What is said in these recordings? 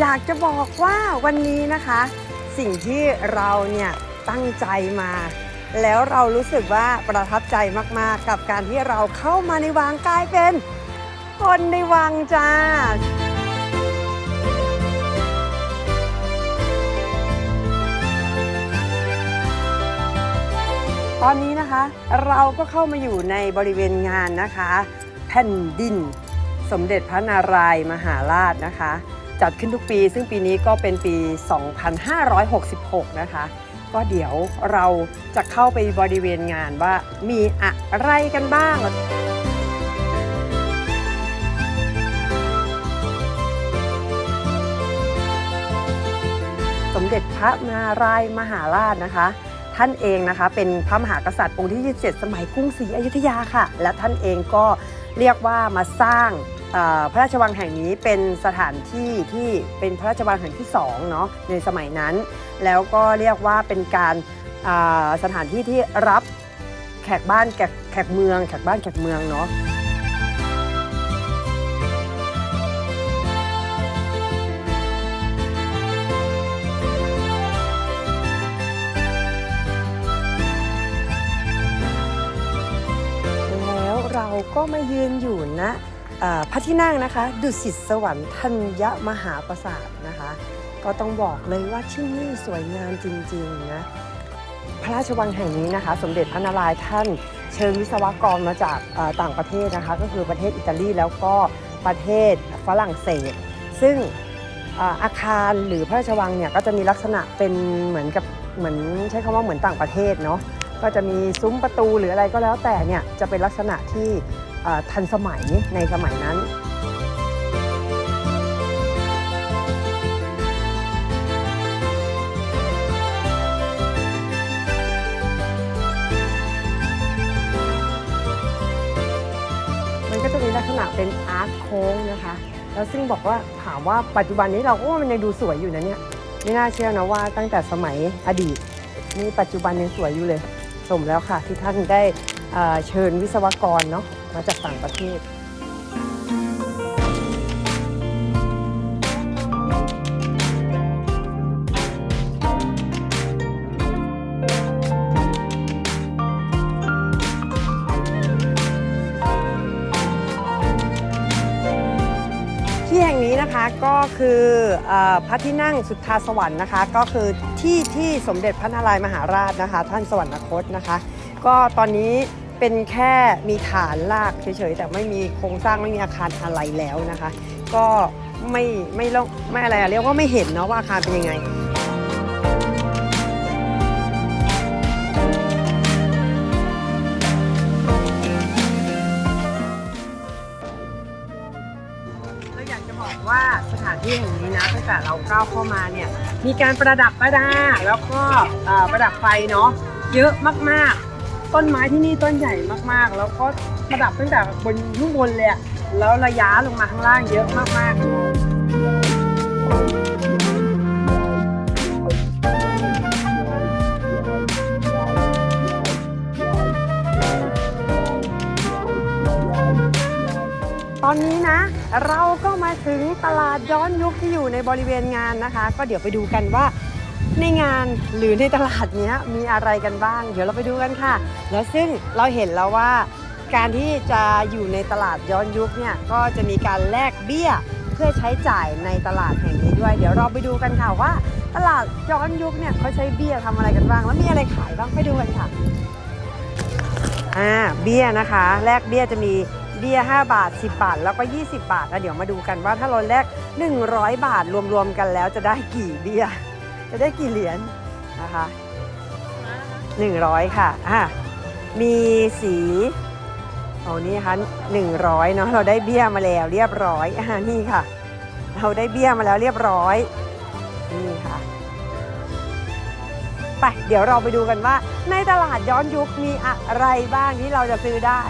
อยากจะบอกว่าวันนี้นะคะ สิ่งที่เราเนี่ยตั้งใจมา แล้วเรารู้สึกว่าประทับใจมากๆ กับการที่เราเข้ามาในวังกลายเป็น คนในวังจ้าตอนนี้นะคะเราก็เข้ามาอยู่ในบริเวณงานนะคะ แผ่นดิน สมเด็จพระนารายมหาราชนะคะ จัดขึ้นทุกปี ซึ่งปีนี้ก็เป็นปี 2566 นะคะ ก็เดี๋ยวเราจะเข้าไปบริเวณงานว่ามีอะไรกันบ้างสมเด็จพระนารายมหาราชนะคะ ท่านเองนะคะ เป็นพระมหากษัตริย์องค์ที่ 27 สมัยกรุงศรีอยุธยาค่ะ และท่านเองก็เรียกว่ามาสร้าง อ่อพระราชวังแห่งนี้เป็นสถานที่ที่เป็นพระราชวังแห่งที่2เนาะในสมัยนั้น แล้วก็เรียกว่าเป็นการอ่าสถานที่ที่รับแขกบ้านแขกแขกเมืองแขกบ้านแขกเมืองเนาะแล้วเราก็มายืนอยู่ณเอ่อ พระที่นั่งนะคะ ดุสิตสวรรค์ธัญมหาปราสาทนะคะ ก็ต้องบอกเลยว่าที่นี่สวยงามจริงๆนะพระราชวังแห่งนี้นะคะ สมเด็จพระนารายณ์ท่านเชิญวิศวกรมาจากต่างประเทศนะคะ ก็คือประเทศอิตาลีแล้วก็ประเทศฝรั่งเศส ซึ่งอาคารหรือพระราชวังเนี่ยก็จะมีลักษณะเป็นเหมือนกับเหมือนใช้คำว่าเหมือนต่างประเทศเนาะก็จะมีซุ้มประตูหรืออะไรก็แล้วแต่เนี่ยจะเป็นลักษณะที่ ทันสมัยในสมัยนั้นมันก็จะมีลักษณะเป็นอาร์ตโค้งนะคะ แล้วซึ่งบอกว่าถามว่าปัจจุบันนี้เราก็ว่ามันยังดูสวยอยู่นะเนี่ย ไม่น่าเชื่อนะว่าตั้งแต่สมัยอดีตนี่ปัจจุบันยังสวยอยู่เลย สมแล้วค่ะที่ท่านได้เชิญวิศวกรเนาะ มาจากต่างประเทศ ที่แห่งนี้นะคะก็คือเออพระที่นั่งสุทธาสวรรค์นะคะ ก็คือที่ที่สมเด็จพระนารายณ์มหาราชนะคะ ท่านสวรรคตนะคะ ก็ตอนนี้ เป็นแค่มีฐานรากเฉยๆ แต่ไม่มีโครงสร้างไม่มีอาคารอะไรแล้วนะคะ ก็ไม่ไม่ลงไม่อะไรอะเรียกว่าไม่เห็นเนาะว่าอาคารเป็นยังไงเราอยากจะบอกว่าสถานที่แห่งนี้นะตั้งแต่เราก้าวเข้ามาเนี่ยมีการประดับประดาแล้วก็ประดับไฟเนาะเยอะมากๆ ต้นไม้ที่นี่ต้นใหญ่มากๆ แล้วก็ประดับตั้งแต่บนข้างบนเลยอะแล้วระยะลงมาข้างล่างเยอะมากๆตอนนี้นะ เราก็มาถึงตลาดย้อนยุคที่อยู่ในบริเวณงานนะคะ ก็เดี๋ยวไปดูกันว่า ในงานหรือในตลาดเนี้ยมีอะไรกันบ้าง เดี๋ยวเราไปดูกันค่ะ แล้วซึ่งเราเห็นแล้วว่า การที่จะอยู่ในตลาดย้อนยุคเนี่ยก็จะมีการแลกเบี้ยเพื่อใช้จ่ายในตลาดแห่งนี้ด้วย เดี๋ยวเราไปดูกันค่ะว่า ตลาดย้อนยุคเนี่ยเขาใช้เบี้ยทำอะไรกันบ้าง แล้วมีอะไรขายบ้างไปดูกันค่ะอ่าเบี้ยนะคะ แลกเบี้ยจะมีเบี้ย5บาท 10 บาท แล้วก็ 20 บาทแล้วเดี๋ยวมาดูกันว่าถ้าเราแลก100 บาทรวมๆกันแล้วจะได้กี่เบี้ย จะได้กี่เหรียญนะคะ100ค่ะอะ มีสีโอ้นี่นะคะ100เนาะเราได้เบี้ยมาแล้วเรียบร้อยอ่านี่ค่ะ เราได้เบี้ยมาแล้วเรียบร้อยนี่ค่ะไปเดี๋ยวเราไปดูกันว่า ในตลาดย้อนยุคมีอะไรบ้างที่เราจะซื้อได้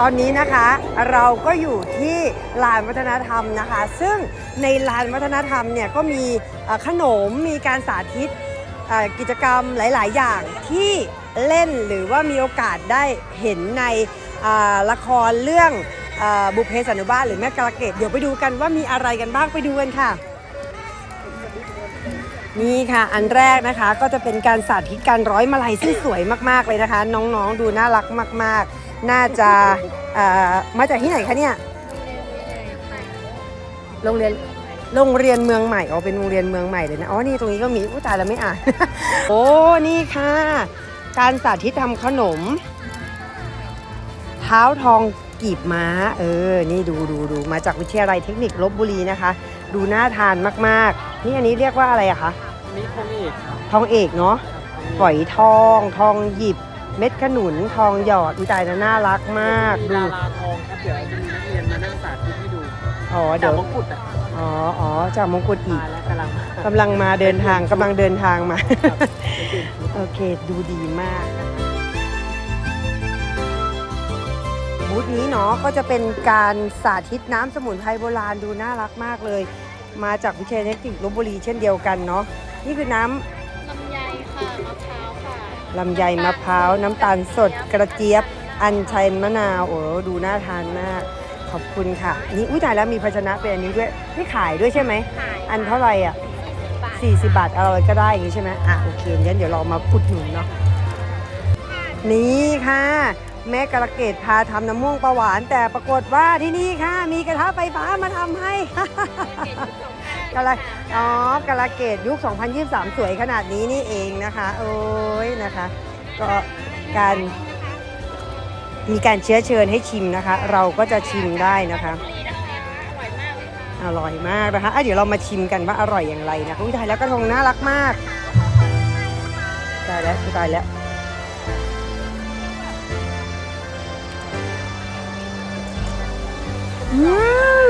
ตอนนี้นะคะเราก็อยู่ที่ลานวัฒนธรรมนะคะ ซึ่งในลานวัฒนธรรมเนี่ยก็มีขนมมีการสาธิตกิจกรรมหลาย ๆ อย่างที่เล่นหรือว่ามีโอกาสได้เห็นในละครเรื่องอบุพเพสันนิวาหรือแม่กาละเกดเดี๋ยวไปดูกันว่ามีอะไรกันบ้างไปดูกันค่ะ นี่ค่ะอันแรกนะคะก็จะเป็นการสาธิตการร้อยมาลัยซึ่งสวยมาก ๆ เลยนะคะ น้อง ๆ ดูน่ารักมาก ๆ น่าจะเอ่อมาจากที่ไหนคะเนี่ยโรงเรียนโรงเรียนเมืองใหม่อ๋อเป็นโรงเรียนเมืองใหม่เลยนะอ๋อนี่ตรงนี้ก็มีอุ้ยตายแล้วไม่อ่าน โอ้นี่ค่ะ การสาธิตทำขนม เท้าทองกีบม้า เออ นี่ดูดูดูมาจากวิทยาลัยเทคนิคลบบุรีนะคะ ดูน่าทานมากๆ นี่อันนี้เรียกว่าอะไรอะคะนี่คงอีกทองเอกเนาะฝอยทองทองหยิบ เม็ดขนุนทองหยอดอุยตายนะน่ารักมากมีดูดาราทองครับเดี๋ยวจะมีนักเรียนมานั่งสาธิตให้ดูอ๋อจาเดี๋กยวมงกุฎอะอ๋ออ๋อจากมงกุฎอีมากแล้วกำลังกำลังมาเดินทางกำลังเดินทางมาครับโอเค ดูดีมาก บูธนี้เนาะก็จะเป็นการสาธิตน้ำสมุนไพรโบราณดูน่ารักมากเลย มาจากวิทยาลัยเทคนิคลบบุรีเช่นเดียวกันเนาะนี่คือน้ำ ลำไยมะพร้าว น้ำตาลสดกระเจี๊ยบ อัญชันมะนาวโอ้ดูน่าทานมาก ขอบคุณค่ะ นี่อุ้ยตายแล้วมีภาชนะเป็นอันนี้ด้วยนี่ขายด้วยใช่ไหม ขายอันเท่าไหร่อะบาท40 บาทอะไรก็ได้อย่างนี้ใช่ไหมอะโอเคงั้นเดี๋ยวเรามาอุดหนุนเนาะนี่ค่ะ แม่กระเกดพาทำน้ำม่วงประหวาน แต่ปรากฏว่าที่นี่ค่ะ มีกระทะไฟฟ้ามาทำให้ กะละอ๋อกะละเกดยุค 2023 สวยขนาดนี้นี่เองนะคะ โอ้ยนะคะ ก็การมีการเชื้อเชิญให้ชิมนะคะ เราก็จะชิมได้นะคะอร่อยมากนะคะอะเดี๋ยวเรามาชิมกันว่าอร่อยอย่างไรนะคะอุ้ยตายแล้วกระทงน่ารักมากตายแล้วตายแล้วอืม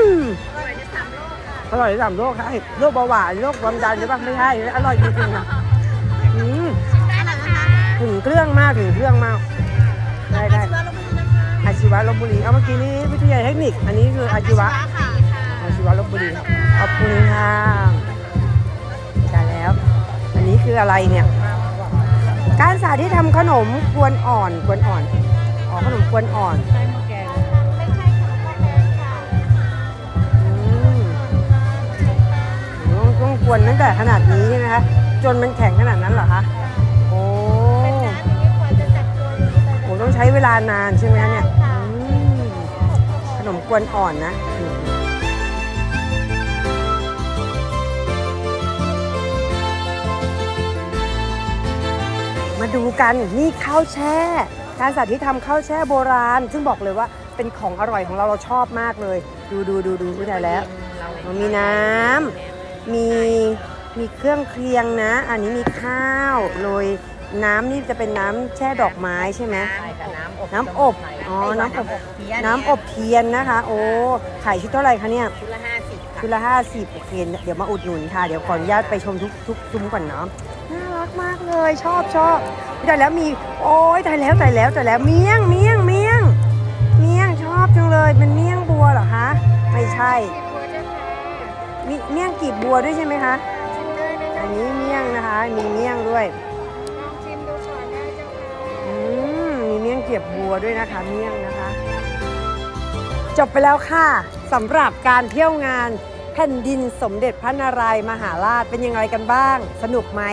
อร่อยที่สามโรคค่ะโรคเบาหวานโรคความดันหรือเปล่าไม่ใช่อร่อยจริงๆอะอืมถึงเครื่องมากถึงเครื่องมาก ได้ได้อาชีวะลบบุรีเอาเมื่อกี้นี้วิทยาลัยเทคนิค อันนี้คืออาชีวะอาชีวะลบบุรีครับขอบคุณค่ะใช่แล้ว อันนี้คืออะไรเนี่ย การสาธิตทำขนมกวนอ่อนกวนอ่อนอ๋อขนมกวนอ่อน ต้องต้องกวนตั้งแต่ขนาดนี้ใช่ไหมคะจนมันแข็งขนาดนั้นเหรอคะโอ้โหต้องใช้เวลานานใช่ไหมคะเนี่ยอืมขนมกวนอ่อนนะอืมมาดูกันนี่ข้าวแช่ การสาธิตทำข้าวแช่โบราณ ซึ่งบอกเลยว่าเป็นของอร่อยของเราเราชอบมากเลย ดูดูดูดูดูได้แล้ว มันมีน้ำ มีมีเครื่องเคียงนะ อันนี้มีข้าวโรยน้ำนี่จะเป็นน้ำแช่ดอกไม้ใช่ไหมใช่ค่ะน้ำอบน้ำอบอ๋อน้ำอบน้ำอบเทียนนะคะ โอ้ขายชุดเท่าไหร่คะเนี่ยชุดละห้าสิบค่ะชุดละห้าสิบโอเคเดี๋ยวมาอุดหนุนค่ะ เดี๋ยวขออนุญาตไปชมทุกทุกซุ้มก่อนเนาะน่ารักมากเลยชอบชอบแต่แล้วมี โอ้ยแต่แล้วแต่แล้วแต่แล้วเมี่ยงเมี่ยงเมี่ยงเมี่ยงชอบจังเลยเป็นเมี่ยงบัวเหรอคะ ไม่ใช่ มีเมี่ยงกีบบัวด้วยใช่ไหมคะอันนี้เมี่ยงนะคะ มีเมี่ยงด้วยอืมมีเมี่ยงเกียบบัวด้วยนะคะเมี่ยงนะคะ จบไปแล้วค่ะสำหรับการเที่ยวงานแผ่นดินสมเด็จพระนารายณ์มหาราชเป็นยังไงกันบ้าง สนุกไหม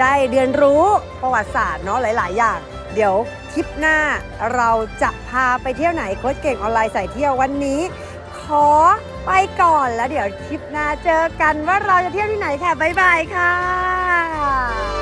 ได้เรียนรู้ประวัติศาสตร์เนาะหลาย ๆ อย่าง เดี๋ยวทริปหน้าเราจะพาไปเที่ยวไหนโค้ชเก่งออนไลน์ใส่เที่ยววันนี้ ขอ ไปก่อนแล้วเดี๋ยวคลิปหน้าเจอกันว่าเราจะเที่ยวที่ไหนค่ะ บ๊ายบายค่ะ